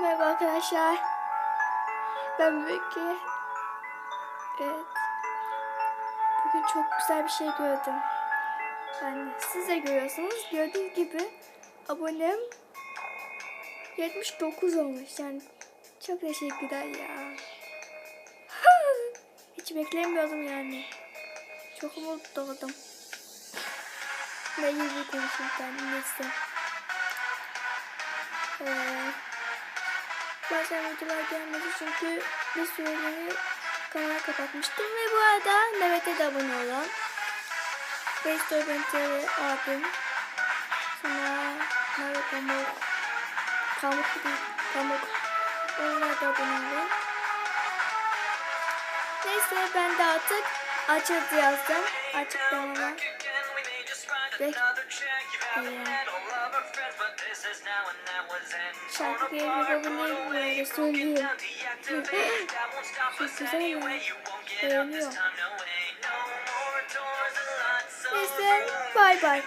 Merhaba arkadaşlar. Ben Büyükke. Evet. Bugün çok güzel bir şey gördüm. Yani siz de görüyorsunuz. Gördüğünüz gibi abonem 79 olmuş. Yani çok teşekkürler ya. Hiç beklemiyordum yani. Çok mutlu oldum. Ne gibi konuşayım ben neyse. Ee, videolar gelmedi çünkü bir süreliğine kanalı kapatmıştım ve bu arada Mehmet'e de abone olun. Facebook'ta Benteri abim. Sonra Mehmet Pamuk. Pamuk Pamuk. Onlara da abone olun. Neyse ben de artık açıldı yazdım. Açıklamama. Ve şarkı yapabilirim böyle söyleyeyim. Çok güzel ya. Neyse bay bay.